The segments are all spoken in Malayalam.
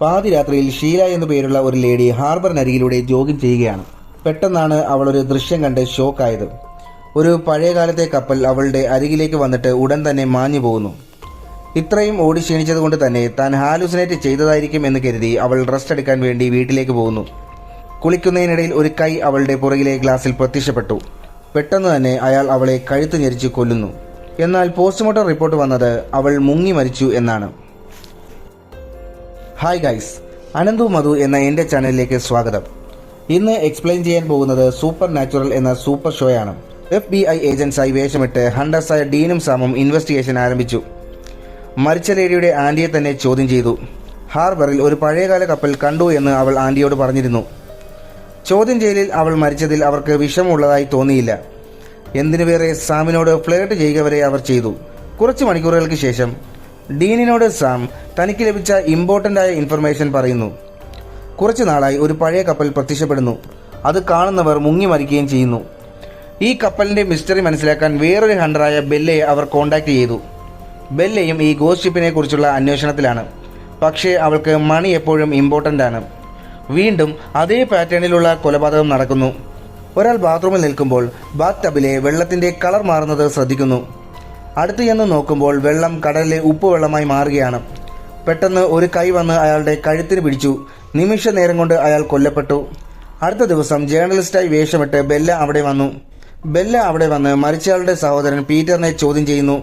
പാതിരാത്രിയിൽ ഷീല എന്നു പേരുള്ള ഒരു ലേഡി ഹാർബറിനരികിലൂടെ ജോഗിങ് ചെയ്യുകയാണ്. പെട്ടെന്നാണ് അവൾ ഒരു ദൃശ്യം കണ്ട് ഷോക്കായത്. ഒരു പഴയകാലത്തെ കപ്പൽ അവളുടെ അരികിലേക്ക് വന്നിട്ട് ഉടൻ തന്നെ മാഞ്ഞു പോകുന്നു. ഇത്രയും ഓടി ക്ഷീണിച്ചതുകൊണ്ട് തന്നെ താൻ ഹാലുസിനേറ്റ് ചെയ്തതായിരിക്കും എന്ന് കരുതി അവൾ റെസ്റ്റ് എടുക്കാൻ വേണ്ടി വീട്ടിലേക്ക് പോകുന്നു. കുളിക്കുന്നതിനിടയിൽ ഒരു കൈ അവളുടെ പുറകിലെ ഗ്ലാസിൽ പ്രത്യക്ഷപ്പെട്ടു. പെട്ടെന്ന് തന്നെ അയാൾ അവളെ കഴുത്ത് ഞെരിച്ച് കൊല്ലുന്നു. എന്നാൽ പോസ്റ്റ്മോർട്ടം റിപ്പോർട്ട് വന്നത് അവൾ മുങ്ങി മരിച്ചു എന്നാണ്. ഹായ് ഗൈസ് അനന്തു മധു എന്ന എന്റെ ചാനലിലേക്ക് സ്വാഗതം. ഇന്ന് എക്സ്പ്ലെയിൻ ചെയ്യാൻ പോകുന്നത് സൂപ്പർ നാച്ചുറൽ എന്ന സൂപ്പർ ഷോയാണ് എഫ് ബി ഐ ഏജൻസായി വേഷമിട്ട് ഹണ്ടർസായ ഡീനും സാമും ഇൻവെസ്റ്റിഗേഷൻ ആരംഭിച്ചു. മരിച്ച ലേഡിയുടെ ആന്റിയെ തന്നെ ചോദ്യം ചെയ്തു. ഹാർബറിൽ ഒരു പഴയകാല കപ്പൽ കണ്ടു എന്ന് അവൾ ആന്റിയോട് പറഞ്ഞിരുന്നു. ചോദ്യം ചെയ്യലിൽ അവൾ മരിച്ചതിൽ അവർക്ക് വിഷമമുള്ളതായി തോന്നിയില്ല. എന്തിനു വേറെ സാമിനോട് ഫ്ലേർട്ട് ചെയ്യുക വരെ അവർ ചെയ്തു. കുറച്ച് മണിക്കൂറുകൾക്ക് ശേഷം ഡീനിനോട് സാം തനിക്ക് ലഭിച്ച ഇമ്പോർട്ടന്റ് ആയ ഇൻഫർമേഷൻ പറയുന്നു. കുറച്ചു നാളായി ഒരു പഴയ കപ്പൽ പ്രത്യക്ഷപ്പെടുന്നു. അത് കാണുന്നവർ മുങ്ങി മരിക്കുകയും ചെയ്യുന്നു. ഈ കപ്പലിന്റെ മിസ്റ്ററി മനസ്സിലാക്കാൻ വേറൊരു ഹണ്ടറായ ബെല്ലയെ അവർ കോൺടാക്ട് ചെയ്തു. ബെല്ലയും ഈ ഗോസ്റ്റ് ഷിപ്പിനെ കുറിച്ചുള്ള അന്വേഷണത്തിലാണ്. പക്ഷേ അവൾക്ക് മണി എപ്പോഴും ഇമ്പോർട്ടന്റ് ആണ്. വീണ്ടും അതേ പാറ്റേണിലുള്ള കൊലപാതകം നടക്കുന്നു. ഒരാൾ ബാത്റൂമിൽ നിൽക്കുമ്പോൾ ബാത്ത് ടബിലെ വെള്ളത്തിന്റെ കളർ മാറുന്നത് ശ്രദ്ധിക്കുന്നു. അടുത്ത് ചെന്ന് നോക്കുമ്പോൾ വെള്ളം കടലിലെ ഉപ്പുവെള്ളമായി മാറുകയാണ്. പെട്ടെന്ന് ഒരു കൈ വന്ന് അയാളുടെ കഴുത്തിന് പിടിച്ചു. നിമിഷ നേരം കൊണ്ട് അയാൾ കൊല്ലപ്പെട്ടു. അടുത്ത ദിവസം ജേർണലിസ്റ്റായി വേഷമിട്ട് ബെല്ല അവിടെ വന്നു. ബെല്ല അവിടെ വന്ന് മരിച്ചയാളുടെ സഹോദരൻ പീറ്ററിനെ ചോദ്യം ചെയ്യുന്നു.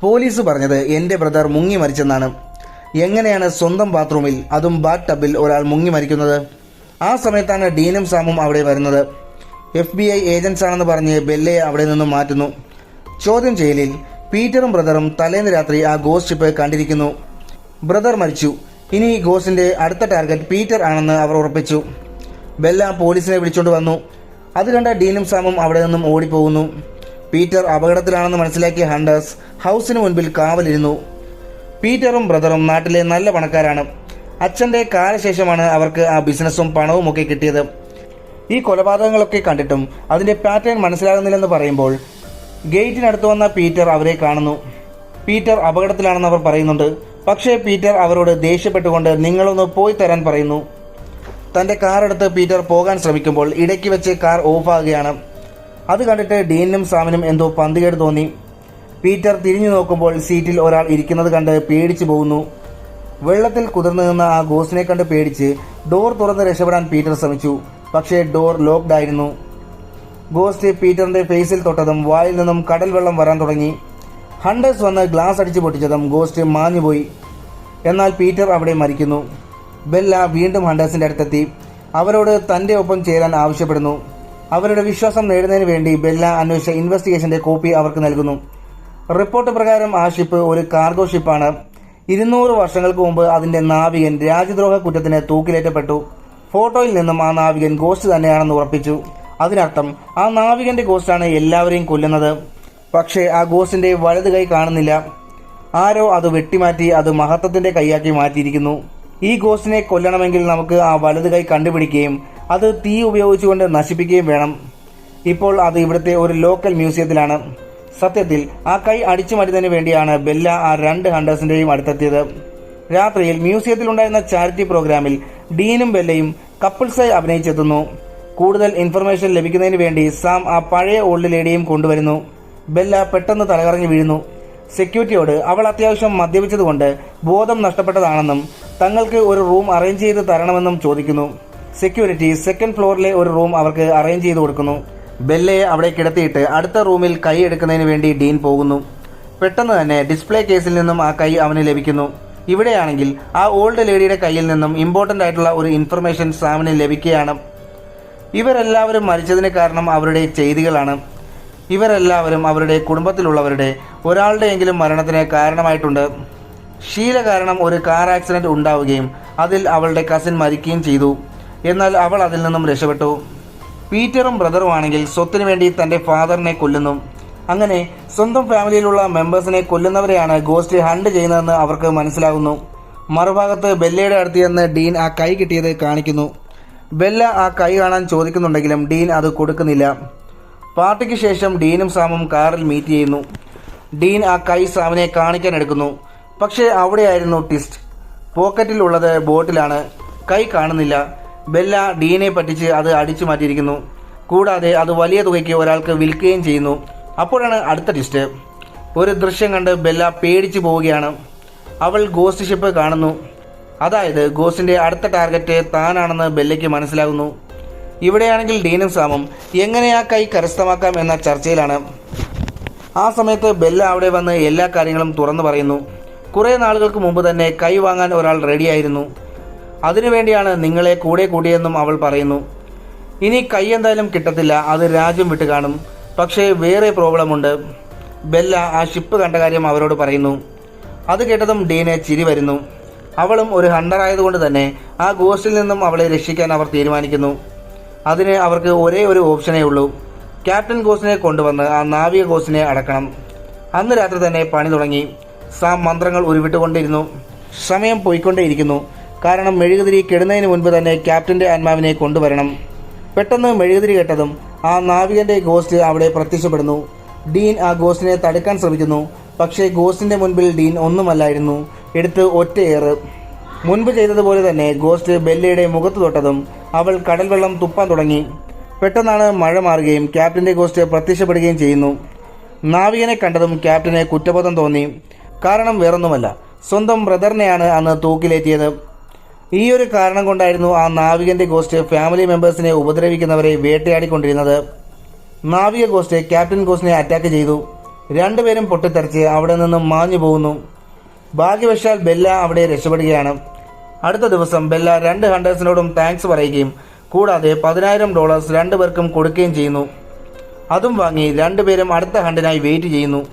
പോലീസ് പറഞ്ഞത് എന്റെ ബ്രദർ മുങ്ങി മരിച്ചെന്നാണ്. എങ്ങനെയാണ് സ്വന്തം ബാത്റൂമിൽ അതും ബാത്ത് ടബിൽ ഒരാൾ മുങ്ങി മരിക്കുന്നത്? ആ സമയത്താണ് ഡീനും സാമും അവിടെ വരുന്നത്. എഫ് ബി ഐ ഏജൻസ് ആണെന്ന് പറഞ്ഞ് ബെല്ലയെ അവിടെ നിന്നും മാറ്റുന്നു. ചോദ്യം ചെയ്യലിൽ പീറ്ററും ബ്രദറും തലേന്ന് രാത്രി ആ ഗോസ്റ്റ് ഷിപ്പ് കണ്ടിരിക്കുന്നു. ബ്രദർ മരിച്ചു. ഇനി ഗോസിന്റെ അടുത്ത ടാർഗറ്റ് പീറ്റർ ആണെന്ന് അവർ ഉറപ്പിച്ചു. ബെല്ല പോലീസിനെ വിളിച്ചുകൊണ്ട് വന്നു. അത് കണ്ട ഡീനും സാമും അവിടെ നിന്നും ഓടിപ്പോകുന്നു. പീറ്റർ അപകടത്തിലാണെന്ന് മനസ്സിലാക്കിയ ഹണ്ടേഴ്സ് ഹൗസിന് മുൻപിൽ കാവലിരുന്നു. പീറ്ററും ബ്രദറും നാട്ടിലെ നല്ല പണക്കാരാണ്. അച്ഛന്റെ കാലശേഷമാണ് അവർക്ക് ആ ബിസിനസ്സും പണവും ഒക്കെ കിട്ടിയത്. ഈ കൊലപാതകങ്ങളൊക്കെ കണ്ടിട്ടും അതിന്റെ പാറ്റേൺ മനസ്സിലാകുന്നില്ലെന്ന് പറയുമ്പോൾ ഗേറ്റിനടുത്ത് വന്ന പീറ്റർ അവരെ കാണുന്നു. പീറ്റർ അപകടത്തിലാണെന്ന് അവർ പറയുന്നുണ്ട്. പക്ഷേ പീറ്റർ അവരോട് ദേഷ്യപ്പെട്ടുകൊണ്ട് നിങ്ങളൊന്ന് പോയി തരാൻ പറയുന്നു. തന്റെ കാർ എടുത്ത് പീറ്റർ പോകാൻ ശ്രമിക്കുമ്പോൾ ഇടയ്ക്ക് വെച്ച് കാർ ഓഫാകുകയാണ്. അത് കണ്ടിട്ട് ഡീനും സാമിനും എന്തോ പന്തികേട് തോന്നി. പീറ്റർ തിരിഞ്ഞു നോക്കുമ്പോൾ സീറ്റിൽ ഒരാൾ ഇരിക്കുന്നത് കണ്ട് പേടിച്ചു പോകുന്നു. വെള്ളത്തിൽ കുതിർന്നു നിന്ന ആ ഗോസിനെ കണ്ട് പേടിച്ച് ഡോർ തുറന്ന് രക്ഷപ്പെടാൻ പീറ്റർ ശ്രമിച്ചു. പക്ഷേ ഡോർ ലോക്ക്ഡ് ആയിരുന്നു. ഗോസ്റ്റ് പീറ്ററിന്റെ ഫേസിൽ തൊട്ടതും വായിൽ നിന്നും കടൽ വെള്ളം വരാൻ തുടങ്ങി. ഹണ്ടേഴ്സ് വന്ന് ഗ്ലാസ് അടിച്ചു പൊട്ടിച്ചതും ഗോസ്റ്റ് മാഞ്ഞുപോയി എന്നാൽ പീറ്റർ അവിടെ മരിക്കുന്നു. ബെല്ല വീണ്ടും ഹണ്ടേഴ്സിന്റെ അടുത്തെത്തി. അവരോട് തന്റെ ഒപ്പം ചേരാൻ ആവശ്യപ്പെടുന്നു. അവരുടെ വിശ്വാസം നേടുന്നതിന് വേണ്ടി ബെല്ല അന്വേഷിച്ച ഇൻവെസ്റ്റിഗേഷന്റെ കോപ്പി അവർക്ക് നൽകുന്നു. റിപ്പോർട്ട് പ്രകാരം ആ ഷിപ്പ് ഒരു കാർഗോ ഷിപ്പാണ്. ഇരുന്നൂറ് വർഷങ്ങൾക്ക് മുമ്പ് അതിന്റെ നാവികൻ രാജ്യദ്രോഹ കുറ്റത്തിന് തൂക്കിലേറ്റപ്പെട്ടു. ഫോട്ടോയിൽ നിന്നും ആ നാവികൻ ഗോസ്റ്റ് തന്നെയാണെന്ന് ഉറപ്പിച്ചു. അതിനർത്ഥം ആ നാവികന്റെ ഗോസ്റ്റാണ് എല്ലാവരെയും കൊല്ലുന്നത്. പക്ഷേ ആ ഗോസ്റ്റിന്റെ വലത് കൈ കാണുന്നില്ല. ആരോ അത് വെട്ടിമാറ്റി അത് മഹത്വത്തിന്റെ കൈയാക്കി മാറ്റിയിരിക്കുന്നു. ഈ ഗോസ്റ്റിനെ കൊല്ലണമെങ്കിൽ നമുക്ക് ആ വലത് കൈ കണ്ടുപിടിക്കുകയും അത് തീ ഉപയോഗിച്ചുകൊണ്ട് നശിപ്പിക്കുകയും വേണം. ഇപ്പോൾ അത് ഇവിടുത്തെ ഒരു ലോക്കൽ മ്യൂസിയത്തിലാണ് സത്യത്തിൽ ആ കൈ അടിച്ചു മാറ്റുന്നതിന് വേണ്ടിയാണ് ബെല്ല ആ രണ്ട് ഹണ്ടേഴ്സിന്റെയും അടുത്തെത്തിയത്. രാത്രിയിൽ മ്യൂസിയത്തിലുണ്ടായിരുന്ന ചാരിറ്റി പ്രോഗ്രാമിൽ ഡീനും ബെല്ലയും കപ്പിൾസായി അഭിനയിച്ചെത്തുന്നു. കൂടുതൽ ഇൻഫർമേഷൻ ലഭിക്കുന്നതിന് വേണ്ടി സാം ആ പഴയ ഓൾഡ് ലേഡിയും കൊണ്ടുവരുന്നു. ബെല്ല പെട്ടെന്ന് തലകറങ്ങി വീഴുന്നു. സെക്യൂരിറ്റിയോട് അവൾ അത്യാവശ്യം മദ്യപിച്ചതുകൊണ്ട് ബോധം നഷ്ടപ്പെട്ടതാണെന്നും തങ്ങൾക്ക് ഒരു റൂം അറേഞ്ച് ചെയ്ത് തരണമെന്നും ചോദിക്കുന്നു. സെക്യൂരിറ്റി സെക്കൻഡ് ഫ്ലോറിലെ ഒരു റൂം അവർക്ക് അറേഞ്ച് ചെയ്ത് കൊടുക്കുന്നു. ബെല്ലയെ അവിടെ കിടത്തിയിട്ട് അടുത്ത റൂമിൽ കൈ എടുക്കുന്നതിന് വേണ്ടി ഡീൻ പോകുന്നു. പെട്ടെന്ന് തന്നെ ഡിസ്പ്ലേ കേസിൽ നിന്നും ആ കൈ അവന് ലഭിക്കുന്നു. ഇവിടെയാണെങ്കിൽ ആ ഓൾഡ് ലേഡിയുടെ കയ്യിൽ നിന്നും ഇമ്പോർട്ടന്റ് ആയിട്ടുള്ള ഒരു ഇൻഫർമേഷൻ സാമിന് ലഭിക്കുകയാണ്. ഇവരെല്ലാവരും മരിച്ചതിന് കാരണം അവരുടെ ചെയ്തികളാണ്. ഇവരെല്ലാവരും അവരുടെ കുടുംബത്തിലുള്ളവരുടെ ഒരാളുടെയെങ്കിലും മരണത്തിന് കാരണമായിട്ടുണ്ട്. ഷീല കാരണം ഒരു കാർ ആക്സിഡന്റ് ഉണ്ടാവുകയും അതിൽ അവളുടെ കസിൻ മരിക്കുകയും ചെയ്തു. എന്നാൽ അവൾ അതിൽ നിന്നും രക്ഷപ്പെട്ടു. പീറ്ററും ബ്രദറും ആണെങ്കിൽ സ്വത്തിനു വേണ്ടി തന്റെ ഫാദറിനെ കൊല്ലുന്നു. അങ്ങനെ സ്വന്തം ഫാമിലിയിലുള്ള മെമ്പേഴ്സിനെ കൊല്ലുന്നവരെയാണ് ഗോസ്റ്റ് ഹണ്ട് ചെയ്യുന്നതെന്ന് അവർക്ക് മനസ്സിലാകുന്നു. മറുഭാഗത്ത് ബെല്ലയുടെ അടുത്ത് ഡീൻ ആ കൈ കിട്ടിയത് കാണിക്കുന്നു. ബെല്ല ആ കൈ കാണാൻ ചോദിക്കുന്നുണ്ടെങ്കിലും ഡീൻ അത് കൊടുക്കുന്നില്ല. പാർട്ടിക്ക് ശേഷം ഡീനും സാമും കാറിൽ മീറ്റ് ചെയ്യുന്നു. ഡീൻ ആ കൈ സാമിനെ കാണിക്കാൻ എടുക്കുന്നു. പക്ഷേ അവിടെയായിരുന്നു ട്വിസ്റ്റ്. പോക്കറ്റിലുള്ളത് ബോട്ടിലാണ്. കൈ കാണുന്നില്ല. ബെല്ല ഡീനെ പറ്റിച്ച് അത് അടിച്ചു മാറ്റിയിരിക്കുന്നു. കൂടാതെ അത് വലിയ തുകയ്ക്ക് ഒരാൾക്ക് വിൽക്കുകയും ചെയ്യുന്നു. അപ്പോഴാണ് അടുത്ത ട്വിസ്റ്റ്. ഒരു ദൃശ്യം കണ്ട് ബെല്ല പേടിച്ചു പോവുകയാണ്. അവൾ ഗോസ്റ്റ് ഷിപ്പ് കാണുന്നു. അതായത് ഗോസിന്റെ അടുത്ത ടാർഗറ്റ് താനാണെന്ന് ബെല്ലയ്ക്ക് മനസ്സിലാകുന്നു. ഇവിടെയാണെങ്കിൽ ഡീനും സാമും എങ്ങനെ ആ കൈ കരസ്ഥമാക്കാം എന്ന ചർച്ചയിലാണ്. ആ സമയത്ത് ബെല്ല അവിടെ വന്ന് എല്ലാ കാര്യങ്ങളും തുറന്നു പറയുന്നു. കുറേ നാളുകൾക്ക് മുമ്പ് തന്നെ കൈ വാങ്ങാൻ ഒരാൾ റെഡിയായിരുന്നു. അതിനുവേണ്ടിയാണ് നിങ്ങളെ കൂടെ കൂടിയെന്നും അവൾ പറയുന്നു. ഇനി കൈ എന്തായാലും കിട്ടത്തില്ല അത് രാജ്യം വിട്ട് കാണും. പക്ഷേ വേറെ പ്രോബ്ലമുണ്ട്. ബെല്ല ആ ഷിപ്പ് കണ്ട കാര്യം അവരോട് പറയുന്നു. അത് കേട്ടതും ഡീനെ ചിരി വരുന്നു. അവളും ഒരു ഹണ്ടർ ആയതുകൊണ്ട് തന്നെ ആ ഗോസ്റ്റിൽ നിന്നും അവളെ രക്ഷിക്കാൻ അവർ തീരുമാനിക്കുന്നു. അതിന് അവർക്ക് ഒരേ ഒരു ഓപ്ഷനേ ഉള്ളൂ. ക്യാപ്റ്റൻ ഗോസിനെ കൊണ്ടുവന്ന് ആ നാവിക ഗോസിനെ അടക്കണം. അന്ന് രാത്രി തന്നെ പണി തുടങ്ങി. സാം മന്ത്രങ്ങൾ ഉരുവിട്ടുകൊണ്ടിരുന്നു. സമയം പോയിക്കൊണ്ടേയിരിക്കുന്നു. കാരണം മെഴുകുതിരി കെടുന്നതിന് മുൻപ് തന്നെ ക്യാപ്റ്റന്റെ ആത്മാവിനെ കൊണ്ടുവരണം. പെട്ടെന്ന് മെഴുകുതിരി കെട്ടതും ആ നാവികന്റെ ഗോസ്റ്റ് അവിടെ പ്രത്യക്ഷപ്പെടുന്നു. ഡീൻ ആ ഗോസ്റ്റിനെ തടുക്കാൻ ശ്രമിക്കുന്നു. പക്ഷേ ഗോസ്റ്റിന്റെ മുൻപിൽ ഡീൻ ഒന്നുമല്ലായിരുന്നു. എടുത്ത് ഒറ്റയേറ് മുൻപ് ചെയ്തതുപോലെ തന്നെ ഗോസ്റ്റ് ബെല്ലയുടെ മുഖത്ത് തൊട്ടതും അവൾ കടൽ വെള്ളം തുപ്പാൻ തുടങ്ങി. പെട്ടെന്നാണ് മഴ മാറുകയും ക്യാപ്റ്റന്റെ ഗോസ്റ്റ് പ്രത്യക്ഷപ്പെടുകയും ചെയ്യുന്നു. നാവികനെ കണ്ടതും ക്യാപ്റ്റന് കുറ്റബോധം തോന്നി. കാരണം വേറൊന്നുമല്ല സ്വന്തം ബ്രദറിനെയാണ് അന്ന് തൂക്കിലേറ്റിയത്. ഈ ഒരു കാരണം കൊണ്ടായിരുന്നു ആ നാവികന്റെ ഗോസ്റ്റ് ഫാമിലി മെമ്പേഴ്സിനെ ഉപദ്രവിക്കുന്നവരെ വേട്ടയാടിക്കൊണ്ടിരുന്നത്. നാവിക ഗോസ്റ്റ് ക്യാപ്റ്റൻ ഗോസ്റ്റിനെ അറ്റാക്ക് ചെയ്തു. രണ്ടുപേരും പൊട്ടിത്തെറിച്ച് അവിടെ നിന്നും മാഞ്ഞു പോകുന്നു ഭാഗ്യവശാൽ ബെല്ല അവിടെ രക്ഷപ്പെടുകയാണ്. അടുത്ത ദിവസം ബെല്ല രണ്ട് ഹണ്ടേഴ്സിനോടും താങ്ക്സ് പറയുകയും കൂടാതെ പതിനായിരം ഡോളേഴ്സ് രണ്ടുപേർക്കും കൊടുക്കുകയും ചെയ്യുന്നു. അതും വാങ്ങി രണ്ടുപേരും അടുത്ത ഹണ്ടിനായി വെയിറ്റ് ചെയ്യുന്നു.